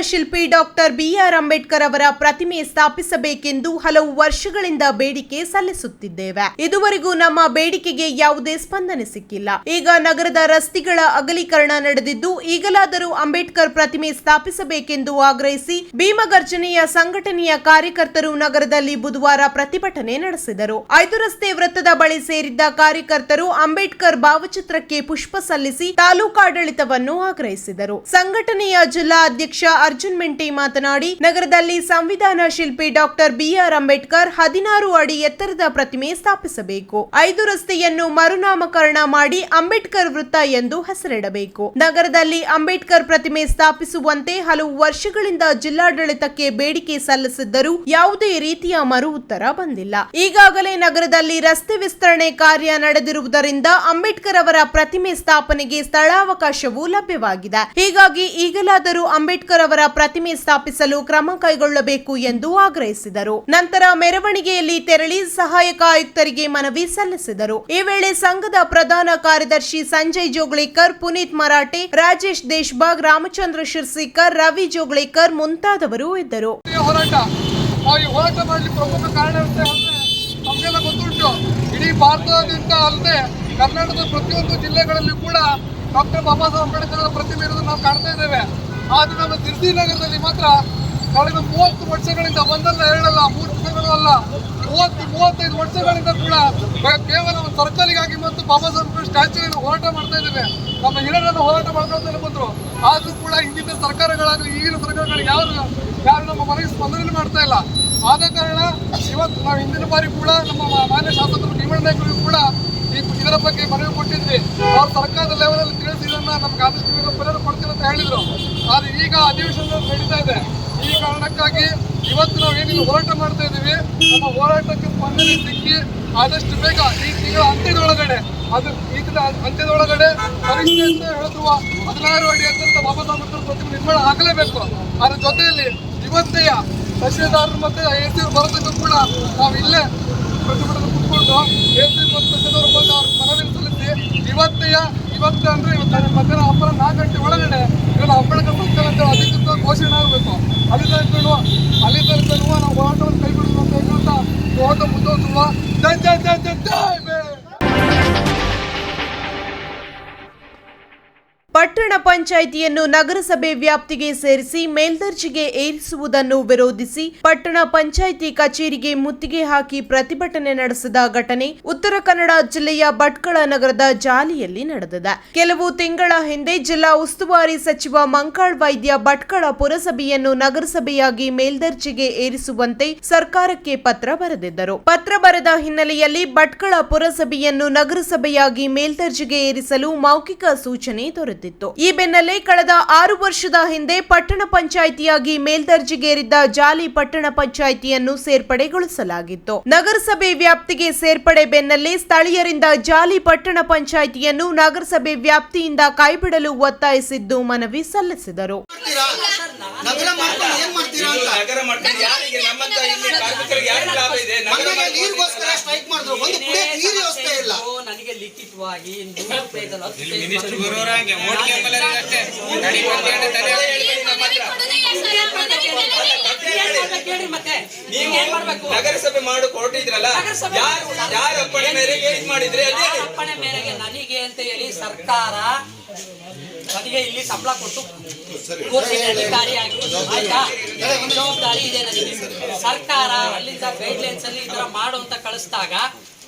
ಶಿಲ್ಪಿ doctor B R Ambedkar ಅವರ ಪ್ರತಿಮೆ ಸ್ಥಾಪಿಸಬೇಕೆಂದು ಹಲವು ವರ್ಷಗಳಿಂದ ಬೇಡಿಕೆ ಸಲ್ಲಿಸುತ್ತಿದ್ದೇವೆ. ಇದುವರೆಗೂ ನಮ್ಮ ಬೇಡಿಕೆಗೆ ಯಾವುದೇ ಸ್ಪಂದನೆ ಸಿಕ್ಕಿಲ್ಲ. ಈಗ ನಗರದ ರಸ್ತೆಗಳ ಅಗಲೀಕರಣ ನಡೆದಿದ್ದು, ಈಗಲಾದರೂ ಅಂಬೇಡ್ಕರ್ ಪ್ರತಿಮೆ ಸ್ಥಾಪಿಸಬೇಕೆಂದು ಆಗ್ರಹಿಸಿ ಭೀಮಗರ್ಜನೆಯ ಸಂಘಟನೆಯ ಕಾರ್ಯಕರ್ತರು ನಗರದಲ್ಲಿ ಬುಧವಾರ ಪ್ರತಿಭಟನೆ ನಡೆಸಿದರು. ಐದು ರಸ್ತೆ ವೃತ್ತದ ಬಳಿ ಸೇರಿದ್ದ ಕಾರ್ಯಕರ್ತರು ಅಂಬೇಡ್ಕರ್ ಭಾವಚಿತ್ರಕ್ಕೆ ಪುಷ್ಪ ಸಲ್ಲಿಸಿ ತಾಲೂಕಾಡಳಿತವನ್ನು ಆಗ್ರಹಿಸಿದರು. ಸಂಘಟನೆಯ ಜಿಲ್ಲಾ ಅಧ್ಯಕ್ಷ ಅರ್ಜುನ್ ಮೆಂಟಿ ಮಾತನಾಡಿ, ನಗರದಲ್ಲಿ ಸಂವಿಧಾನ ಶಿಲ್ಪಿ ಡಾಕ್ಟರ್ ಬಿಆರ್ ಅಂಬೇಡ್ಕರ್ ಹದಿನಾರು ಅಡಿ ಎತ್ತರದ ಪ್ರತಿಮೆ ಸ್ಥಾಪಿಸಬೇಕು. ಐದು ರಸ್ತೆಯನ್ನು ಮರುನಾಮಕರಣ ಮಾಡಿ ಅಂಬೇಡ್ಕರ್ ವೃತ್ತ ಎಂದು ಹೆಸರಿಡಬೇಕು. ನಗರದಲ್ಲಿ ಅಂಬೇಡ್ಕರ್ ಪ್ರತಿಮೆ ಸ್ಥಾಪಿಸುವಂತೆ ಹಲವು ವರ್ಷಗಳಿಂದ ಜಿಲ್ಲಾಡಳಿತಕ್ಕೆ ಬೇಡಿಕೆ ಸಲ್ಲಿಸಿದ್ದರೂ ಯಾವುದೇ ರೀತಿಯ ಮರು ಉತ್ತರ ಬಂದಿಲ್ಲ. ಈಗಾಗಲೇ ನಗರದಲ್ಲಿ ರಸ್ತೆ ವಿಸ್ತರಣೆ ಕಾರ್ಯ ನಡೆದಿರುವುದರಿಂದ ಅಂಬೇಡ್ಕರ್ ಅವರ ಪ್ರತಿಮೆ ಸ್ಥಾಪನೆಗೆ ಸ್ಥಳಾವಕಾಶವೂ ಲಭ್ಯವಾಗಿದೆ. ಹೀಗಾಗಿ ಈಗಲಾದರೂ ಅಂಬೇಡ್ಕರ್ ಪ್ರತಿಮೆ ಸ್ಥಾಪಿಸಲು ಕ್ರಮ ಕೈಗೊಳ್ಳಬೇಕು ಎಂದು ಆಗ್ರಹಿಸಿದರು. ನಂತರ ಮೆರವಣಿಗೆಯಲ್ಲಿ ತೆರಳಿ ಸಹಾಯಕ ಆಯುಕ್ತರಿಗೆ ಮನವಿ ಸಲ್ಲಿಸಿದರು. ಈ ವೇಳೆ ಸಂಘದ ಪ್ರಧಾನ ಕಾರ್ಯದರ್ಶಿ ಸಂಜಯ್ ಜೋಗ್ಳೇಕರ್ ಪುನೀತ್ ಮರಾಠೆ, ರಾಜೇಶ್ ದೇಶ್ಬಾಗ್, ರಾಮಚಂದ್ರ ಶಿರ್ಸಿಕರ್, ರವಿ ಜೋಗಳೇಕರ್ ಮುಂತಾದವರು ಇದ್ದರು. ಗೊತ್ತುಂಟು. ಇಡೀ ಭಾರತದಿಂದ ಅಲ್ಲದೆ ಕರ್ನಾಟಕದ ಪ್ರತಿಯೊಂದು ಜಿಲ್ಲೆಗಳಲ್ಲಿ ಕೂಡ ಡಾಕ್ಟರ್ ಬಾಬಾ ಸಾಹೇಬ್ ಅಂಬೇಡ್ಕರ್ ಅವರ ಪ್ರತಿಮೆ ಇರೋದನ್ನು ನಾವು ಕಾಣ್ತಾ ಇದ್ದೇವೆ. ಆದರೆ ನಮ್ಮ ದಿರ್ದಿ ನಗರದಲ್ಲಿ ಮಾತ್ರ ಕಳೆದ ಮೂವತ್ತು ವರ್ಷಗಳಿಂದ ಒಂದಲ್ಲ ಎರಡಲ್ಲ, ಮೂರು ದಿನಗಳು ಅಲ್ಲ, ಮೂವತ್ತು ಮೂವತ್ತೈದು ವರ್ಷಗಳಿಂದ ಕೂಡ ಕೇವಲ ಒಂದು ಸರ್ಕಲ್ಗಾಗಿ ಮತ್ತು ಬಾಬಾ ಸಾಹೇಬ್ ಸ್ಟ್ಯಾಚ್ಯೂನ ಹೋರಾಟ ಮಾಡ್ತಾ ಇದ್ದೇವೆ. ನಮ್ಮ ಹಿರಿಯರನ್ನು ಹೋರಾಟ ಮಾಡ್ಕೊಳ್ತಾ ಬಂದರು. ಆದರೂ ಕೂಡ ಹಿಂದಿನ ಸರ್ಕಾರಗಳಾಗಲಿ, ಈಗಿನ ಸರ್ಕಾರಗಳು ಯಾರು ಯಾರು ನಮ್ಮ ಮನೆಗೆ ಸ್ಪಂದನೆ ಮಾಡ್ತಾ ಇಲ್ಲ. ಆದ ಕಾರಣ ಇವತ್ತು ನಾವು ಹಿಂದಿನ ಬಾರಿ ಕೂಡ ನಮ್ಮ ಮಾನ್ಯ ಶಾಸಕರು ಭೀಮಣ್ಣ ನಾಯಕರಿಗೂ ಕೂಡ ಈ ಇದರ ಬಗ್ಗೆ ಮನವಿ ಕೊಟ್ಟಿದ್ವಿ. ಅವ್ರು ಸರ್ಕಾರದ ಲೆವೆಲಲ್ಲಿ ತಿಳಿಸಿ ಇದನ್ನ ನಮ್ಗೆ ಆದಷ್ಟು ಬೇಗ ಪರಿಹಾರ ಕೊಡ್ತೀನಿ ಅಂತ ಹೇಳಿದ್ರು. ಆದ್ರೆ ಈಗ ಅಧಿವೇಶನ ನಡೀತಾ ಇದೆ. ಈ ಕಾರಣಕ್ಕಾಗಿ ಇವತ್ತು ನಾವು ಏನಿಲ್ಲ ಹೋರಾಟ ಮಾಡ್ತಾ ಇದ್ದೀವಿ. ನಮ್ಮ ಹೋರಾಟಕ್ಕೆ ಸ್ಪಂದನೆ ಸಿಕ್ಕಿ ಆದಷ್ಟು ಬೇಗ ಈ ತಿಂಗಳ ಅಂತ್ಯದೊಳಗಡೆ ಅದು ಈ ತಿಂಗಳ ಅಂತ್ಯದೊಳಗಡೆ ಪರೀಕ್ಷೆ ಅಂತ ಹೇಳಿರುವ ಹದಿನಾರು ಅಡಿ ಅತ್ಯಂತ ಬಾಬಾ ಸಾಹೇಬ್ ಪ್ರತಿಮೆ ನಿರ್ಮಾಣ ಆಗಲೇಬೇಕು. ಅದ್ರ ಜೊತೆಯಲ್ಲಿ ಇವತ್ತೆಯ ತಹಶೀಲ್ದಾರರು ಮತ್ತೆ ಎ ಸಿ ಕೂಡ ನಾವು ಇಲ್ಲೇ ಪ್ರತಿಭಟನೆ ಕುತ್ಕೊಂಡು ಎ ಸಿ ತಹಶೀಲ್ದಾರ್ ಬಂದು ಅವ್ರ ಮನವಿ ಸಲ್ಲಿಸಿ ಇವತ್ತೆಯ ಇವತ್ತು ಅಂದ್ರೆ ಇವತ್ತು ಮಧ್ಯಾಹ್ನ ಅಪ್ಪರ ನಾಲ್ಕು ಗಂಟೆ ಒಳಗಡೆ ಇವನು ಅಂಬೇಡ್ಕರ್ ಬರ್ತಾರೆ ಅಂತ ಅಧಿಕೃತ ಘೋಷಣೆ ಆಗಬೇಕು. ಅಲ್ಲಿ ತನಕ ಅಲ್ಲಿ ತನಕ ನಾವು ಹೋರಾಟವನ್ನು ಕೈಬಿಡುವಂತ ಹೋರಾಟ ಮುಂದುವರಿಸುವ ಜೈ ಜೈ ಜೈ ಜೈ ಜೈ ಪಟ್ಟಣ ಪಂಚಾಯಿತಿಯನ್ನು ನಗರಸಭೆ ವ್ಯಾಪ್ತಿಗೆ ಸೇರಿಸಿ ಮೇಲ್ದರ್ಜೆಗೆ ಏರಿಸುವುದನ್ನು ವಿರೋಧಿಸಿ ಪಟ್ಟಣ ಪಂಚಾಯಿತಿ ಕಚೇರಿಗೆ ಮುತ್ತಿಗೆ ಹಾಕಿ ಪ್ರತಿಭಟನೆ ನಡೆಸಿದ ಘಟನೆ ಉತ್ತರ ಕನ್ನಡ ಜಿಲ್ಲೆಯ ಭಟ್ಕಳ ನಗರದ ಜಾಲಿಯಲ್ಲಿ ನಡೆದಿದೆ. ಕೆಲವು ತಿಂಗಳ ಹಿಂದೆ ಜಿಲ್ಲಾ ಉಸ್ತುವಾರಿ ಸಚಿವ ಮಂಕಾಳ್ ವೈದ್ಯ ಭಟ್ಕಳ ಪುರಸಭೆಯನ್ನು ನಗರಸಭೆಯಾಗಿ ಮೇಲ್ದರ್ಜೆಗೆ ಏರಿಸುವಂತೆ ಸರ್ಕಾರಕ್ಕೆ ಪತ್ರ ಬರೆದಿದ್ದರು. ಪತ್ರ ಬರೆದ ಹಿನ್ನೆಲೆಯಲ್ಲಿ ಭಟ್ಕಳ ಪುರಸಭೆಯನ್ನು ನಗರಸಭೆಯಾಗಿ ಮೇಲ್ದರ್ಜೆಗೆ ಏರಿಸಲು ಮೌಖಿಕ ಸೂಚನೆ ಈ ಬೆನ್ನಲ್ಲೇ ಕಳೆದ ಆರು ವರ್ಷದ ಹಿಂದೆ ಪಟ್ಟಣ ಪಂಚಾಯಿತಿಯಾಗಿ ಮೇಲ್ದರ್ಜೆಗೇರಿದ್ದ ಜಾಲಿ ಪಟ್ಟಣ ಪಂಚಾಯಿತಿಯನ್ನು ಸೇರ್ಪಡೆಗೊಳಿಸಲಾಗಿತ್ತು. ನಗರಸಭೆ ವ್ಯಾಪ್ತಿಗೆ ಸೇರ್ಪಡೆ ಬೆನ್ನಲ್ಲೇ ಸ್ಥಳೀಯರಿಂದ ಜಾಲಿ ಪಟ್ಟಣ ಪಂಚಾಯಿತಿಯನ್ನು ನಗರಸಭೆ ವ್ಯಾಪ್ತಿಯಿಂದ ಕೈಬಿಡಲು ಒತ್ತಾಯಿಸಿದ್ದು ಮನವಿ ಸಲ್ಲಿಸಿದರು. ನಗರ ಮಾಡ್ಕೊಂಡು ಏನ್ ಮಾಡ್ತೀರಾ ಅಂತ. ನಗರ ಮಾಡ್ಕೊಂಡು ಯಾರಿಗೆ ನಮ್ಮಂತ ಇಲ್ಲಿ ಕಾರ್ಮಿಕರಿಗೆ ಯಾರು ಲಾಭ ಇದೆ? ನೀರಿಗೋಸ್ಕರ ಸ್ಟ್ರೈಕ್ ಮಾಡಿದ್ರು. ಒಂದು ಕುಡಿಯಕ್ಕೆ ನೀರು ವ್ಯವಸ್ಥೆ ಇಲ್ಲ. ನನಗೆ ಲಿಖಿತವಾಗಿ ನೂರು ಪೇಜಲ್ಲಿ ಹತ್ತು ಪೇಜ್ ಮಿನಿಸ್ಟರ್ ಬರೋರಂಗೆ ಮೋದಿ ಎಂಬಲ್ಲರಿಗೆ ಅಷ್ಟೇ. ನಡಿ ಬಂದೇಳಿ ತಲೆ ಹೇಳ್ಬೇಡಿ ನಮ್ಮ ಹತ್ರ. ಏನ್ ಮಾಡ್ಬೇಕು ಮತ್ತೆ. ನೀವು ಏನ್ ಮಾಡ್ಬೇಕು? ನಗರಸಭೆ ಮಾಡು ಕೊಟ್ಟಿದ್ರಲ್ಲ ಯಾರು ಯಾರು ಯಾರ ಅಪ್ಪಣೆ ಮೇರೆಗೆ ಇದು ಮಾಡಿದ್ರೆ ಅದೇ ಅಪ್ಪಣೆ ಮೇರೆಗೆ ನನಗೆ ಅಂತ ಹೇಳಿ ಸರ್ಕಾರ ನನಗೆ ಇಲ್ಲಿ ಸಂಬಳ ಕೊಟ್ಟು ಕೂರ್ಸಿದೆ ಅಧಿಕಾರಿಯಾಗಿ. ಆಯ್ತಾ? ಜವಾಬ್ದಾರಿ ಇದೆ ನನಗೆ. ಸರ್ಕಾರ ಅಲ್ಲಿಂದ ಗೈಡ್ಲೈನ್ಸ್ ಅಲ್ಲಿ ಈ ತರ ಮಾಡು ಅಂತ ಕಳಿಸಿದಾಗ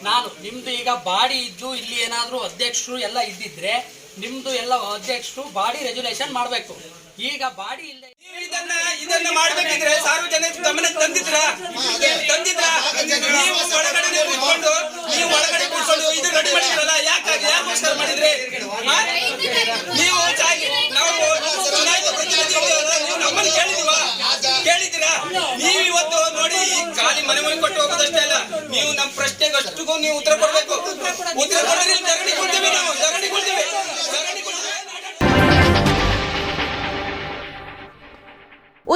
ನಾನು ನಿಮ್ದು ಈಗ ಬಾಡಿ ಇದ್ದು ಇಲ್ಲಿ ಏನಾದರೂ ಅಧ್ಯಕ್ಷರು ಎಲ್ಲ ಇದ್ದಿದ್ರೆ ನಿಮ್ದು ಎಲ್ಲ ಅಧ್ಯಕ್ಷರು ಬಾಡಿ ರೆಜುಲೇಷನ್ ಮಾಡ್ಬೇಕು. ಈಗ ಬಾಡಿ ಇಲ್ಲ ನೀವು ಇದನ್ನ ಇದನ್ನ ಮಾಡ್ಬೇಕಿದ್ರೆ ಸಾರ್ವಜನಿಕ ಗಮನಕ್ಕೆ ತಂದಿದ್ರ? ತಂದಿದ್ರ? ನೀವು ಒಳಗಡೆ ಕೂತ್ಕೊಂಡು ನೀವು ಒಳಗಡೆ ಕೂತ್ಕೊಂಡು ಇದು ರೆಡಿ ಮಾಡಿದ್ರಲ್ಲ ಯಾಕಾಗಿ ಯಾಕೋಸ್ಕರ ಮಾಡಿದ್ರಿ ಹಾ? ನೀವು ಜಾಗಿ ನಾವು ಚುನಾಯಿತ ಪ್ರತಿನಿಧಿಗಳು ನೀವು ನಮ್ಮನ್ನು ಕೇಳಿದಿವಾ ಕೇಳಿದಿರಾ ನೀವು ಇವತ್ತು ನೋಡಿ ಈ ಖಾಲಿ ಮನೆ ಮನೆ ಕೊಟ್ಟು ಹೋಗೋದಷ್ಟೇ ಅಲ್ಲ ನೀವು ನಮ್ಮ ಪ್ರಶ್ನೆಗೆ ಅಷ್ಟಕ್ಕೂ ನೀವು ಉತ್ತರ ಕೊಡ್ಬೇಕು. ಉತ್ತರ ಕೊಡೋದ್ರಲ್ಲಿ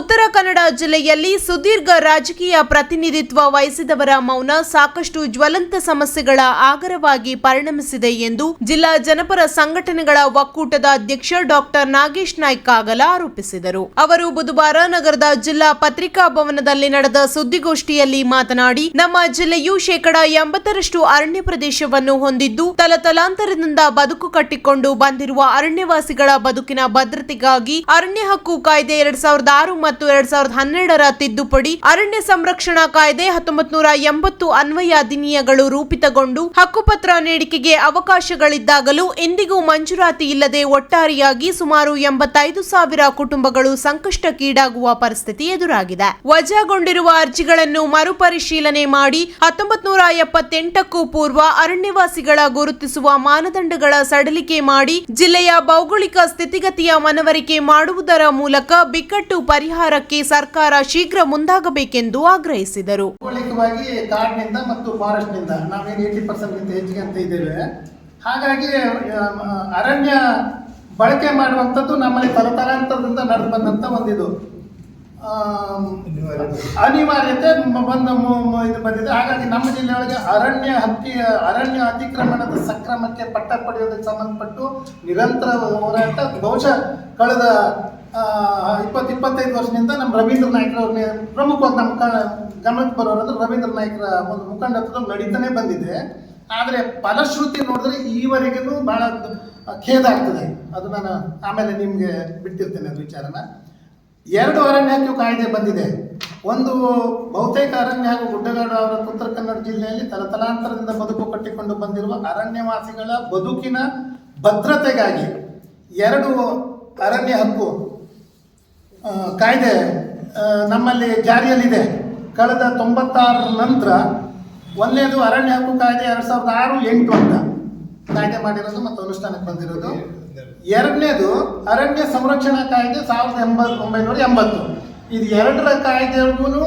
ಉತ್ತರ ಕನ್ನಡ ಜಿಲ್ಲೆಯಲ್ಲಿ ಸುದೀರ್ಘ ರಾಜಕೀಯ ಪ್ರತಿನಿಧಿತ್ವ ವಹಿಸಿದವರ ಮೌನ ಸಾಕಷ್ಟು ಜ್ವಲಂತ ಸಮಸ್ಯೆಗಳ ಆಗರವಾಗಿ ಪರಿಣಮಿಸಿದೆ ಎಂದು ಜಿಲ್ಲಾ ಜನಪರ ಸಂಘಟನೆಗಳ ಒಕ್ಕೂಟದ ಅಧ್ಯಕ್ಷ ಡಾಕ್ಟರ್ ನಾಗೇಶ್ ನಾಯ್ಕ್ ಕಾಗಲ ಆರೋಪಿಸಿದರು. ಅವರು ಬುಧವಾರ ನಗರದ ಜಿಲ್ಲಾ ಪತ್ರಿಕಾ ಭವನದಲ್ಲಿ ನಡೆದ ಸುದ್ದಿಗೋಷ್ಠಿಯಲ್ಲಿ ಮಾತನಾಡಿ, ನಮ್ಮ ಜಿಲ್ಲೆಯು ಶೇಕಡಾ ಎಂಬತ್ತರಷ್ಟು ಅರಣ್ಯ ಪ್ರದೇಶವನ್ನು ಹೊಂದಿದ್ದು, ತಲತಲಾಂತರದಿಂದ ಬದುಕು ಕಟ್ಟಿಕೊಂಡು ಬಂದಿರುವ ಅರಣ್ಯವಾಸಿಗಳ ಬದುಕಿನ ಭದ್ರತೆಗಾಗಿ ಅರಣ್ಯ ಹಕ್ಕು ಕಾಯ್ದೆ ಎರಡ್ ಸಾವಿರದ ಆರು ಮತ್ತು ಎರಡ್ ಸಾವಿರದ ಹನ್ನೆರಡರ ತಿದ್ದುಪಡಿ, ಅರಣ್ಯ ಸಂರಕ್ಷಣಾ ಕಾಯ್ದೆ ಹತ್ತೊಂಬತ್ ನೂರ ಎಂಬತ್ತು ಅನ್ವಯ ಅಧಿನಿಯಗಳು ರೂಪಿತಗೊಂಡು ಹಕ್ಕುಪತ್ರ ನೀಡಿಕೆಗೆ ಅವಕಾಶಗಳಿದ್ದಾಗಲೂ ಎಂದಿಗೂ ಮಂಜೂರಾತಿ ಇಲ್ಲದೆ ಒಟ್ಟಾರೆಯಾಗಿ ಸುಮಾರು ಎಂಬತ್ತೈದು ಸಾವಿರ ಕುಟುಂಬಗಳು ಸಂಕಷ್ಟಕ್ಕೀಡಾಗುವ ಪರಿಸ್ಥಿತಿ ಎದುರಾಗಿದೆ. ವಜಾಗೊಂಡಿರುವ ಅರ್ಜಿಗಳನ್ನು ಮರುಪರಿಶೀಲನೆ ಮಾಡಿ ಹತ್ತೊಂಬತ್ ನೂರ ಎಪ್ಪತ್ತೆಂಟಕ್ಕೂ ಪೂರ್ವ ಅರಣ್ಯವಾಸಿಗಳ ಗುರುತಿಸುವ ಮಾನದಂಡಗಳ ಸಡಿಲಿಕೆ ಮಾಡಿ ಜಿಲ್ಲೆಯ ಭೌಗೋಳಿಕ ಸ್ಥಿತಿಗತಿಯ ಮನವರಿಕೆ ಮಾಡುವುದರ ಮೂಲಕ ಬಿಕ್ಕಟ್ಟು ಪರಿಹಾರಕ್ಕೆ ಸರ್ಕಾರ ಶೀಘ್ರ ಮುಂದಾಗಬೇಕೆಂದು ಆಗ್ರಹಿಸಿದರು. ಕಾಡಿನಿಂದ ಮತ್ತು ಫಾರೆಸ್ಟ್ನಿಂದ ನಾವೇನು ಏಯ್ಟಿ ಪರ್ಸೆಂಟ್ಗಿಂತ ಹೆಚ್ಚಿಗೆ ಅಂತ ಇದ್ದೇವೆ. ಹಾಗಾಗಿ ಅರಣ್ಯ ಬಳಕೆ ಮಾಡುವಂಥದ್ದು ನಮ್ಮಲ್ಲಿ ತಲತಲಾಂತರದಿಂದ ನಡೆದು ಬಂದಂಥ ಒಂದಿದು. ಅನಿವಾರ್ಯತೆ ಬಂದ ಇದು ಬಂದಿದೆ. ಹಾಗಾಗಿ ನಮ್ಮ ಜಿಲ್ಲೆಯೊಳಗೆ ಅರಣ್ಯ ಹತ್ತಿ ಅರಣ್ಯ ಅತಿಕ್ರಮಣದ ಸಕ್ರಮಕ್ಕೆ ಪಟ್ಟ ಪಡೆಯೋದಕ್ಕೆ ಸಂಬಂಧಪಟ್ಟು ನಿರಂತರ ಹೋರಾಟ, ಬಹುಶಃ ಕಳೆದ ಇಪ್ಪತ್ತು ಇಪ್ಪತ್ತೈದು ವರ್ಷದಿಂದ ನಮ್ಮ ರವೀಂದ್ರ ನಾಯ್ಕರವ್ರನ್ನೇ ಪ್ರಮುಖವಾಗಿ ನಮ್ಮ ಕ ಗಮನಕ್ಕೆ ಬರೋರಂದ್ರೆ ರವೀಂದ್ರ ನಾಯ್ಕರ ಒಂದು ಮುಖಂಡತ್ವದಲ್ಲಿ ನಡೀತಾನೆ ಬಂದಿದೆ. ಆದರೆ ಫಲಶ್ರುತಿ ನೋಡಿದ್ರೆ ಈವರೆಗೂ ಭಾಳ ಖೇದ ಆಗ್ತದೆ. ಅದು ನಾನು ಆಮೇಲೆ ನಿಮಗೆ ಬಿಟ್ಟಿರ್ತೇನೆ ಅದು ವಿಚಾರನ. ಎರಡು ಅರಣ್ಯ ಹಕ್ಕು ಕಾಯ್ದೆ ಬಂದಿದೆ. ಒಂದು ಬಹುತೇಕ ಅರಣ್ಯ ಹಾಗೂ ಗುಡ್ಡಗಾಡು ಅವರ ಉತ್ತರ ಕನ್ನಡ ಜಿಲ್ಲೆಯಲ್ಲಿ ತಲತಲಾಂತರದಿಂದ ಬದುಕು ಕಟ್ಟಿಕೊಂಡು ಬಂದಿರುವ ಅರಣ್ಯವಾಸಿಗಳ ಬದುಕಿನ ಭದ್ರತೆಗಾಗಿ ಎರಡು ಅರಣ್ಯ ಹಕ್ಕು ಕಾಯ್ದೆ ನಮ್ಮಲ್ಲಿ ಜಾರಿಯಲ್ಲಿದೆ. ಕಳೆದ ತೊಂಬತ್ತಾರರ ನಂತರ ಒಂದನೇದು ಅರಣ್ಯ ಹಕ್ಕು ಕಾಯ್ದೆ ಎರಡು ಸಾವಿರದ ಆರು ಎಂಟು ಅಂತ ಕಾಯ್ದೆ ಮಾಡಿರೋದು ಮತ್ತು ಅನುಷ್ಠಾನಕ್ಕೆ ಬಂದಿರೋದು. ಎರಡನೇದು ಅರಣ್ಯ ಸಂರಕ್ಷಣಾ ಕಾಯ್ದೆ ಸಾವಿರದ ಎಂಬತ್ತು ಒಂಬೈನೂರ ಎಂಬತ್ತು. ಇದು ಎರಡರ ಕಾಯ್ದೆಗೂ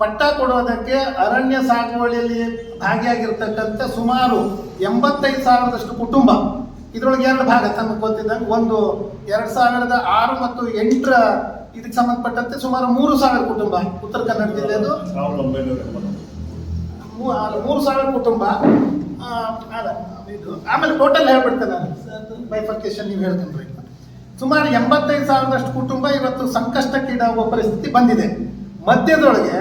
ಪಟ್ಟ ಕೊಡೋದಕ್ಕೆ ಅರಣ್ಯ ಸಾಗುವಳಿಯಲ್ಲಿ ಭಾಗಿಯಾಗಿರ್ತಕ್ಕಂಥ ಸುಮಾರು ಎಂಬತ್ತೈದು ಸಾವಿರದಷ್ಟು ಕುಟುಂಬ ಇದರೊಳಗೆ ಎರಡು ಭಾಗ ತಮಗೆ ಗೊತ್ತಿದ್ದಂಗೆ ಒಂದು ಎರಡು ಸಾವಿರದ ಆರು ಮತ್ತು ಎಂಟರ ಇದಕ್ಕೆ ಸಂಬಂಧಪಟ್ಟಂತೆ ಸುಮಾರು ಮೂರು ಸಾವಿರ ಕುಟುಂಬ ಉತ್ತರ ಕನ್ನಡ ಜಿಲ್ಲೆದು ಮೂ- ಮೂರು ಸಾವಿರ ಕುಟುಂಬ. ಇದು ಆಮೇಲೆ ಟೋಟಲ್ ಹೇಳ್ಬಿಡ್ತೇನೆ ನಾನು. ಬೈಫರ್ಕೇಶನ್ ನೀವು ಹೇಳ್ತೀನಿ ಸುಮಾರು ಎಂಬತ್ತೈದು ಸಾವಿರದಷ್ಟು ಕುಟುಂಬ ಇವತ್ತು ಸಂಕಷ್ಟಕ್ಕೀಡಾಗುವ ಪರಿಸ್ಥಿತಿ ಬಂದಿದೆ. ಮಧ್ಯದೊಳಗೆ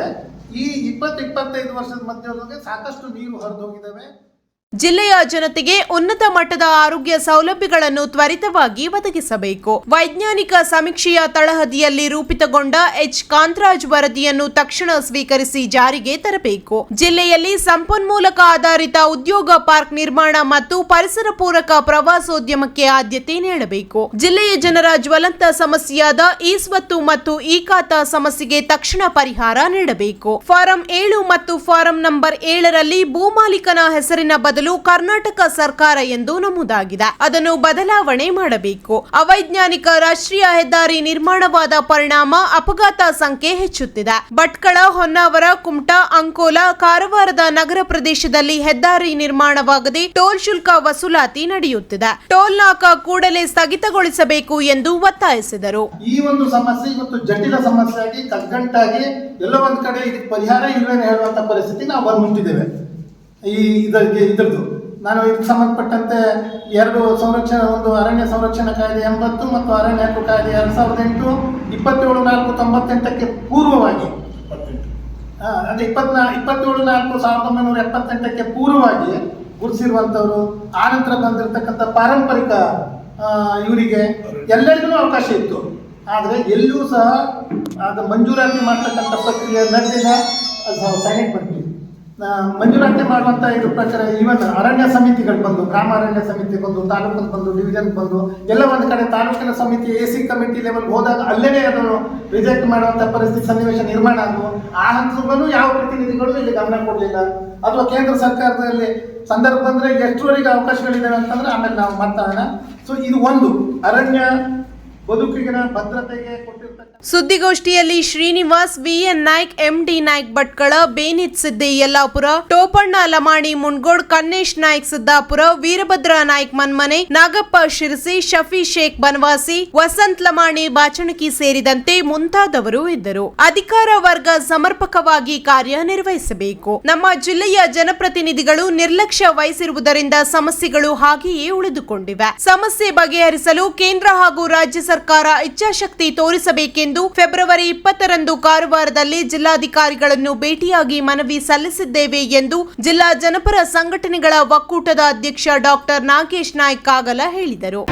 ಈ ಇಪ್ಪತ್ತು ಇಪ್ಪತ್ತೈದು ವರ್ಷದ ಮಧ್ಯದೊಳಗೆ ಸಾಕಷ್ಟು ನೀರು ಹರಿದು ಹೋಗಿದ್ದಾವೆ. ಜಿಲ್ಲೆಯ ಜನತೆಗೆ ಉನ್ನತ ಮಟ್ಟದ ಆರೋಗ್ಯ ಸೌಲಭ್ಯಗಳನ್ನು ತ್ವರಿತವಾಗಿ ಒದಗಿಸಬೇಕು. ವೈಜ್ಞಾನಿಕ ಸಮೀಕ್ಷೆಯ ತಳಹದಿಯಲ್ಲಿ ರೂಪಿತಗೊಂಡ ಎಚ್. ಕಾಂತರಾಜ್ ವರದಿಯನ್ನು ತಕ್ಷಣ ಸ್ವೀಕರಿಸಿ ಜಾರಿಗೆ ತರಬೇಕು. ಜಿಲ್ಲೆಯಲ್ಲಿ ಸಂಪನ್ಮೂಲಕ ಆಧಾರಿತ ಉದ್ಯೋಗ ಪಾರ್ಕ್ ನಿರ್ಮಾಣ ಮತ್ತು ಪರಿಸರ ಪೂರಕ ಪ್ರವಾಸೋದ್ಯಮಕ್ಕೆ ಆದ್ಯತೆ ನೀಡಬೇಕು. ಜಿಲ್ಲೆಯ ಜನರ ಜ್ವಲಂತ ಸಮಸ್ಯೆಯಾದ ಈಸ್ವತ್ತು ಮತ್ತು ಈಕಾತ ಸಮಸ್ಯೆಗೆ ತಕ್ಷಣ ಪರಿಹಾರ ನೀಡಬೇಕು. ಫಾರಂ ಏಳು ಮತ್ತು ಫಾರಂ ನಂಬರ್ ಏಳರಲ್ಲಿ ಭೂಮಾಲೀಕನ ಹೆಸರಿನ ಕರ್ನಾಟಕ ಸರ್ಕಾರ ಎಂದು ನಮೂದಾಗಿದೆ. ಅದನ್ನು ಬದಲಾವಣೆ ಮಾಡಬೇಕು. ಅವೈಜ್ಞಾನಿಕ ರಾಷ್ಟ್ರೀಯ ಹೆದ್ದಾರಿ ನಿರ್ಮಾಣವಾದ ಪರಿಣಾಮ ಅಪಘಾತ ಸಂಖ್ಯೆ ಹೆಚ್ಚುತ್ತಿದೆ. ಭಟ್ಕಳ, ಹೊನ್ನಾವರ, ಕುಮಟಾ, ಅಂಕೋಲ, ಕಾರವಾರದ ನಗರ ಪ್ರದೇಶದಲ್ಲಿ ಹೆದ್ದಾರಿ ನಿರ್ಮಾಣವಾಗದೆ ಟೋಲ್ ಶುಲ್ಕ ವಸೂಲಾತಿ ನಡೆಯುತ್ತಿದೆ. ಟೋಲ್ ನಾಕ ಕೂಡಲೇ ಸ್ಥಗಿತಗೊಳಿಸಬೇಕು ಎಂದು ಒತ್ತಾಯಿಸಿದರು. ಈ ಒಂದು ಸಮಸ್ಯೆ ಇವತ್ತು ಜಟಿಲ ಸಮಸ್ಯೆ ಆಗಿ ಕಗ್ಗಂಟಾಗಿ ಎಲ್ಲೋ ಒಂದ್ ಕಡೆ ಪರಿಹಾರ ಇಲ್ಲ ಹೇಳುವಂತ ಪರಿಸ್ಥಿತಿ ನಾವು ಬಂದು ಮುಟ್ಟಿದ್ದೇವೆ ಈ ಇದಕ್ಕೆ ಇದ್ರದ್ದು. ನಾನು ಇದಕ್ಕೆ ಸಂಬಂಧಪಟ್ಟಂತೆ ಎರಡು ಸಂರಕ್ಷಣಾ ಒಂದು ಅರಣ್ಯ ಸಂರಕ್ಷಣಾ ಕಾಯ್ದೆ ಎಂಬತ್ತು ಮತ್ತು ಅರಣ್ಯ ಹಕ್ಕು ಕಾಯ್ದೆ ಎರಡು ಸಾವಿರದ ಎಂಟು ಇಪ್ಪತ್ತೇಳು ನಾಲ್ಕು ತೊಂಬತ್ತೆಂಟಕ್ಕೆ ಪೂರ್ವವಾಗಿ. ಆ, ಅದೇ ಇಪ್ಪತ್ನಾ ಇಪ್ಪತ್ತೇಳು ನಾಲ್ಕು ಸಾವಿರದ ಒಂಬೈನೂರ ಎಪ್ಪತ್ತೆಂಟಕ್ಕೆ ಪೂರ್ವವಾಗಿ ಗುರುತಿಸಿರುವಂಥವ್ರು ಆನಂತರ ಬಂದಿರತಕ್ಕಂಥ ಪಾರಂಪರಿಕ ಇವರಿಗೆ ಎಲ್ಲರಿಗೂ ಅವಕಾಶ ಇತ್ತು. ಆದರೆ ಎಲ್ಲೂ ಸಹ ಅದು ಮಂಜೂರಾತಿ ಮಾಡ್ತಕ್ಕಂಥ ಪ್ರಕ್ರಿಯೆ ನಡೆದಿಲ್ಲ. ಅದು ಸೈಲೆಂಟ್ ಮಾಡ್ತೀವಿ. ಮಂಜೂರಾತಿ ಮಾಡುವಂಥ ಇದು ಪ್ರಚಾರ ಈವನ್ ಅರಣ್ಯ ಸಮಿತಿಗಳು ಬಂದು ಗ್ರಾಮ ಅರಣ್ಯ ಸಮಿತಿ ಬಂದು ತಾಲೂಕು ಬಂದು ಡಿವಿಷನ್ ಬಂದು, ಎಲ್ಲ ಒಂದು ಕಡೆ ತಾಲೂಕಿನ ಸಮಿತಿ ಎ ಸಿ ಕಮಿಟಿ ಲೆವೆಲ್ ಹೋದಾಗ ಅಲ್ಲೇ ಅದನ್ನು ರಿಜೆಕ್ಟ್ ಮಾಡುವಂಥ ಪರಿಸ್ಥಿತಿ, ಸನ್ನಿವೇಶ ನಿರ್ಮಾಣ ಆದವು ಆ ಹಂತದಲ್ಲೂ ಯಾವ ಪ್ರತಿನಿಧಿಗಳು ಇಲ್ಲಿ ಗಮನ ಕೊಡಲಿಲ್ಲ. ಅಥವಾ ಕೇಂದ್ರ ಸರ್ಕಾರದಲ್ಲಿ ಸಂದರ್ಭ ಬಂದರೆ ಎಷ್ಟರವರೆಗೆ ಅವಕಾಶಗಳಿದ್ದಾವೆ ಅಂತಂದ್ರೆ ಆಮೇಲೆ ನಾವು ಮಾತಾಡೋಣ ಸೊ ಇದು ಒಂದು ಅರಣ್ಯ ಬದುಕಿನ ಭದ್ರತೆಗೆ ಸುದ್ದಿಗೋಷ್ಠಿಯಲ್ಲಿ Srinivas V N Naik, M D Naik Bhatkal, ಬೇನಿತ್ Siddi Yellapur, Topanna Lamani Mundgod, Kannesh Naik Siddapur, Veerabhadra Naik Manmane, Nagappa Sirsi, Shafi Sheikh Banavasi, Vasant Lamani Bachanaki ಸೇರಿದಂತೆ ಮುಂತಾದವರು ಇದ್ದರು. ಅಧಿಕಾರ ವರ್ಗ ಸಮರ್ಪಕವಾಗಿ ಕಾರ್ಯನಿರ್ವಹಿಸಬೇಕು. ನಮ್ಮ ಜಿಲ್ಲೆಯ ಜನಪ್ರತಿನಿಧಿಗಳು ನಿರ್ಲಕ್ಷ್ಯ ವಹಿಸಿರುವುದರಿಂದ ಸಮಸ್ಯೆಗಳು ಹಾಗೆಯೇ ಉಳಿದುಕೊಂಡಿವೆ. ಸಮಸ್ಯೆ ಬಗೆಹರಿಸಲು ಕೇಂದ್ರ ಹಾಗೂ ರಾಜ್ಯ ಇಚ್ಛಾಶಕ್ತಿ ತೋರಿಸಬೇಕೆಂದು ಫೆಬ್ರವರಿ ಇಪ್ಪತ್ತರಂದು ಕಾರವಾರದಲ್ಲಿ ಜಿಲ್ಲಾಧಿಕಾರಿಗಳನ್ನು ಭೇಟಿಯಾಗಿ ಮನವಿ ಸಲ್ಲಿಸಿದ್ದೇವೆ ಎಂದು ಜಿಲ್ಲಾ ಜನಪರ ಸಂಘಟನೆಗಳ ಒಕ್ಕೂಟದ ಅಧ್ಯಕ್ಷ ಡಾಕ್ಟರ್ ನಾಗೇಶ್ ನಾಯ್ಕ್ ಕಾಗಲ ಹೇಳಿದರು.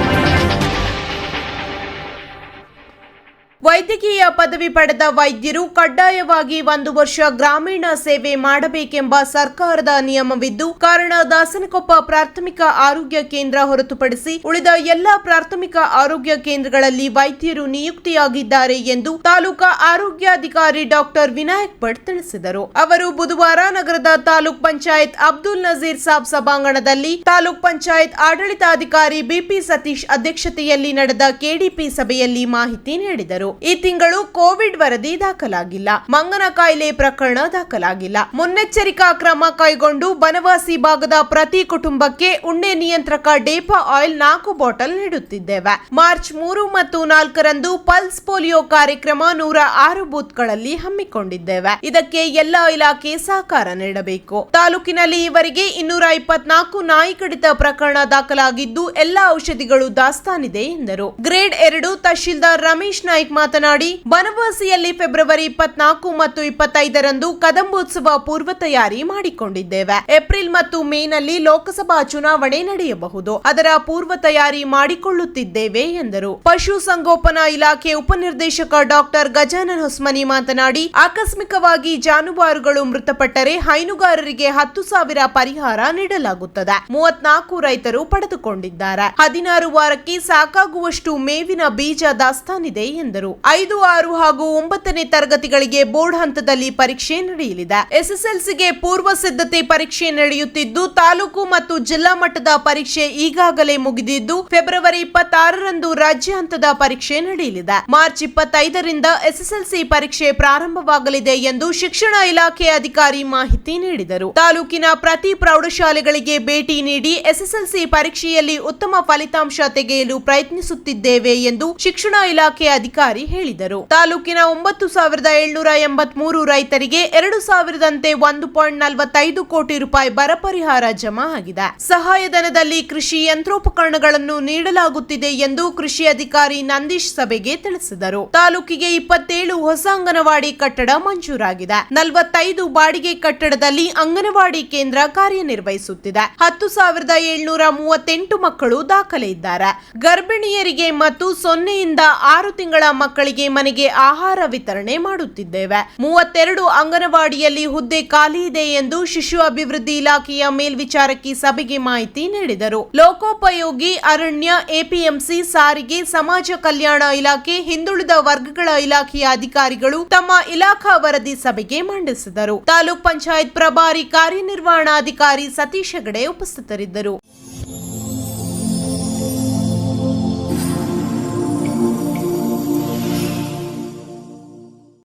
ವೈದ್ಯಕೀಯ ಪದವಿ ಪಡೆದ ವೈದ್ಯರು ಕಡ್ಡಾಯವಾಗಿ ಒಂದು ವರ್ಷ ಗ್ರಾಮೀಣ ಸೇವೆ ಮಾಡಬೇಕೆಂಬ ಸರ್ಕಾರದ ನಿಯಮವಿದ್ದು, ಕಾರಣ ದಾಸನಕೊಪ್ಪ ಪ್ರಾಥಮಿಕ ಆರೋಗ್ಯ ಕೇಂದ್ರ ಹೊರತುಪಡಿಸಿ ಉಳಿದ ಎಲ್ಲ ಪ್ರಾಥಮಿಕ ಆರೋಗ್ಯ ಕೇಂದ್ರಗಳಲ್ಲಿ ವೈದ್ಯರು ನಿಯುಕ್ತಿಯಾಗಿದ್ದಾರೆ ಎಂದು ತಾಲೂಕಾ ಆರೋಗ್ಯಾಧಿಕಾರಿ ಡಾಕ್ಟರ್ ವಿನಾಯಕ್ ಭಟ್ ತಿಳಿಸಿದರು. ಅವರು ಬುಧವಾರ ನಗರದ ತಾಲೂಕ್ ಪಂಚಾಯತ್ ಅಬ್ದುಲ್ ನಜೀರ್ ಸಾಬ್ ಸಭಾಂಗಣದಲ್ಲಿ ತಾಲೂಕ್ ಪಂಚಾಯತ್ ಆಡಳಿತಾಧಿಕಾರಿ ಬಿಪಿ ಸತೀಶ್ ಅಧ್ಯಕ್ಷತೆಯಲ್ಲಿ ನಡೆದ ಕೆಡಿಪಿ ಸಭೆಯಲ್ಲಿ ಮಾಹಿತಿ ನೀಡಿದರು. ಈ ತಿಂಗಳು ಕೋವಿಡ್ ವರದಿ ದಾಖಲಾಗಿಲ್ಲ. ಮಂಗನ ಕಾಯಿಲೆ ಪ್ರಕರಣ ದಾಖಲಾಗಿಲ್ಲ. ಮುನ್ನೆಚ್ಚರಿಕಾ ಕ್ರಮ ಕೈಗೊಂಡು ಬನವಾಸಿ ಭಾಗದ ಪ್ರತಿ ಕುಟುಂಬಕ್ಕೆ ಉಣ್ಣೆ ನಿಯಂತ್ರಕ ಡೇಪಾ ಆಯಿಲ್ ನಾಲ್ಕು ಬಾಟಲ್ ನೀಡುತ್ತಿದ್ದೇವೆ. ಮಾರ್ಚ್ ಮೂರು ಮತ್ತು ನಾಲ್ಕರಂದು ಪಲ್ಸ್ ಪೋಲಿಯೋ ಕಾರ್ಯಕ್ರಮ ನೂರ ಆರು ಬೂತ್ಗಳಲ್ಲಿ ಹಮ್ಮಿಕೊಂಡಿದ್ದೇವೆ. ಇದಕ್ಕೆ ಎಲ್ಲಾ ಇಲಾಖೆ ಸಹಕಾರ ನೀಡಬೇಕು. ತಾಲೂಕಿನಲ್ಲಿ ಈವರೆಗೆ ಇನ್ನೂರ ಇಪ್ಪತ್ನಾಲ್ಕು ನಾಯಿ ಕಡಿತ ಪ್ರಕರಣ ದಾಖಲಾಗಿದ್ದು, ಎಲ್ಲಾ ಔಷಧಿಗಳು ದಾಸ್ತಾನಿದೆ ಎಂದರು. ಗ್ರೇಡ್ ಎರಡು ತಹಶೀಲ್ದಾರ್ ರಮೇಶ್ ನಾಯ್ಕ್ ಮಾತನಾಡಿ, ಬನವಾಸಿಯಲ್ಲಿ ಫೆಬ್ರವರಿ ಇಪ್ಪತ್ನಾಲ್ಕು ಮತ್ತು ಇಪ್ಪತ್ತೈದರಂದು ಕದಂಬೋತ್ಸವ ಪೂರ್ವ ತಯಾರಿ ಮಾಡಿಕೊಂಡಿದ್ದೇವೆ. ಏಪ್ರಿಲ್ ಮತ್ತು ಮೇನಲ್ಲಿ ಲೋಕಸಭಾ ಚುನಾವಣೆ ನಡೆಯಬಹುದು. ಅದರ ಪೂರ್ವ ತಯಾರಿ ಮಾಡಿಕೊಳ್ಳುತ್ತಿದ್ದೇವೆ ಎಂದರು. ಪಶು ಸಂಗೋಪನಾ ಇಲಾಖೆ ಉಪನಿರ್ದೇಶಕ ಡಾಕ್ಟರ್ ಗಜಾನನ್ ಹೊಸ್ಮನಿ ಮಾತನಾಡಿ, ಆಕಸ್ಮಿಕವಾಗಿ ಜಾನುವಾರುಗಳು ಮೃತಪಟ್ಟರೆ ಹೈನುಗಾರರಿಗೆ ಹತ್ತು ಸಾವಿರ ಪರಿಹಾರ ನೀಡಲಾಗುತ್ತದೆ. ಮೂವತ್ನಾಲ್ಕು ರೈತರು ಪಡೆದುಕೊಂಡಿದ್ದಾರೆ. ಹದಿನಾರು ವಾರಕ್ಕೆ ಸಾಕಾಗುವಷ್ಟು ಮೇವಿನ ಬೀಜ ದಾಸ್ತಾನಿದೆ ಎಂದರು. ಐದು, ಆರು ಹಾಗೂ ಒಂಬತ್ತನೇ ತರಗತಿಗಳಿಗೆ ಬೋರ್ಡ್ ಹಂತದಲ್ಲಿ ಪರೀಕ್ಷೆ ನಡೆಯಲಿದೆ. ಎಸ್ಎಸ್ಎಲ್ಸಿಗೆ ಪೂರ್ವ ಸಿದ್ಧತೆ ಪರೀಕ್ಷೆ ನಡೆಯುತ್ತಿದ್ದು, ತಾಲೂಕು ಮತ್ತು ಜಿಲ್ಲಾ ಮಟ್ಟದ ಪರೀಕ್ಷೆ ಈಗಾಗಲೇ ಮುಗಿದಿದ್ದು, ಫೆಬ್ರವರಿ ಇಪ್ಪತ್ತಾರರಂದು ರಾಜ್ಯ ಹಂತದ ಪರೀಕ್ಷೆ ನಡೆಯಲಿದೆ. ಮಾರ್ಚ್ ಇಪ್ಪತ್ತೈದರಿಂದ ಎಸ್ಎಸ್ಎಲ್ಸಿ ಪರೀಕ್ಷೆ ಪ್ರಾರಂಭವಾಗಲಿದೆ ಎಂದು ಶಿಕ್ಷಣ ಇಲಾಖೆ ಅಧಿಕಾರಿ ಮಾಹಿತಿ ನೀಡಿದರು. ತಾಲೂಕಿನ ಪ್ರತಿ ಪ್ರೌಢಶಾಲೆಗಳಿಗೆ ಭೇಟಿ ನೀಡಿ ಎಸ್ಎಸ್ಎಲ್ಸಿ ಪರೀಕ್ಷೆಯಲ್ಲಿ ಉತ್ತಮ ಫಲಿತಾಂಶ ತೆಗೆಯಲು ಪ್ರಯತ್ನಿಸುತ್ತಿದ್ದೇವೆ ಎಂದು ಶಿಕ್ಷಣ ಇಲಾಖೆ ಅಧಿಕಾರಿ ಹೇಳಿದರು. ತಾಲೂಕಿನ ಒಂಬತ್ತು ಸಾವಿರದ ಏಳ್ನೂರ ಎಂಬತ್ಮೂರು ರೈತರಿಗೆ ಎರಡು ಸಾವಿರದಂತೆ ಒಂದು ಪಾಯಿಂಟ್ ನಲವತ್ತೈದು ಕೋಟಿ ರೂಪಾಯಿ ಬರ ಪರಿಹಾರ ಜಮಾ ಆಗಿದೆ. ಸಹಾಯಧನದಲ್ಲಿ ಕೃಷಿ ಯಂತ್ರೋಪಕರಣಗಳನ್ನು ನೀಡಲಾಗುತ್ತಿದೆ ಎಂದು ಕೃಷಿ ಅಧಿಕಾರಿ ನಂದೀಶ್ ಸಭೆಗೆ ತಿಳಿಸಿದರು. ತಾಲೂಕಿಗೆ ಇಪ್ಪತ್ತೇಳು ಹೊಸ ಅಂಗನವಾಡಿ ಕಟ್ಟಡ ಮಂಜೂರಾಗಿದೆ. ನಲವತ್ತೈದು ಬಾಡಿಗೆ ಕಟ್ಟಡದಲ್ಲಿ ಅಂಗನವಾಡಿ ಕೇಂದ್ರ ಕಾರ್ಯನಿರ್ವಹಿಸುತ್ತಿದೆ. ಹತ್ತು ಸಾವಿರದ ಏಳ್ನೂರ ಮೂವತ್ತೆಂಟು ಮಕ್ಕಳು ದಾಖಲೆ ಇದ್ದಾರೆ. ಗರ್ಭಿಣಿಯರಿಗೆ ಮತ್ತು ಸೊನ್ನೆಯಿಂದ ಆರು ತಿಂಗಳ ಮಕ್ಕಳಿಗೆ ಮನೆಗೆ ಆಹಾರ ವಿತರಣೆ ಮಾಡುತ್ತಿದ್ದೇವೆ. ಮೂವತ್ತೆರಡು ಅಂಗನವಾಡಿಯಲ್ಲಿ ಹುದ್ದೆ ಖಾಲಿ ಇದೆ ಎಂದು ಶಿಶು ಅಭಿವೃದ್ಧಿ ಇಲಾಖೆಯ ಮೇಲ್ವಿಚಾರಕಿ ಸಭೆಗೆ ಮಾಹಿತಿ ನೀಡಿದರು. ಲೋಕೋಪಯೋಗಿ ಅರಣ್ಯ ಎಪಿಎಂಸಿ ಸಾರಿಗೆ ಸಮಾಜ ಕಲ್ಯಾಣ ಇಲಾಖೆ ಹಿಂದುಳಿದ ವರ್ಗಗಳ ಇಲಾಖೆಯ ಅಧಿಕಾರಿಗಳು ತಮ್ಮ ಇಲಾಖಾ ವರದಿ ಸಭೆಗೆ ಮಂಡಿಸಿದರು. ತಾಲೂಕ್ ಪಂಚಾಯತ್ ಪ್ರಭಾರಿ ಕಾರ್ಯನಿರ್ವಹಣಾಧಿಕಾರಿ ಸತೀಶ್ ಹೆಗಡೆ ಉಪಸ್ಥಿತರಿದ್ದರು.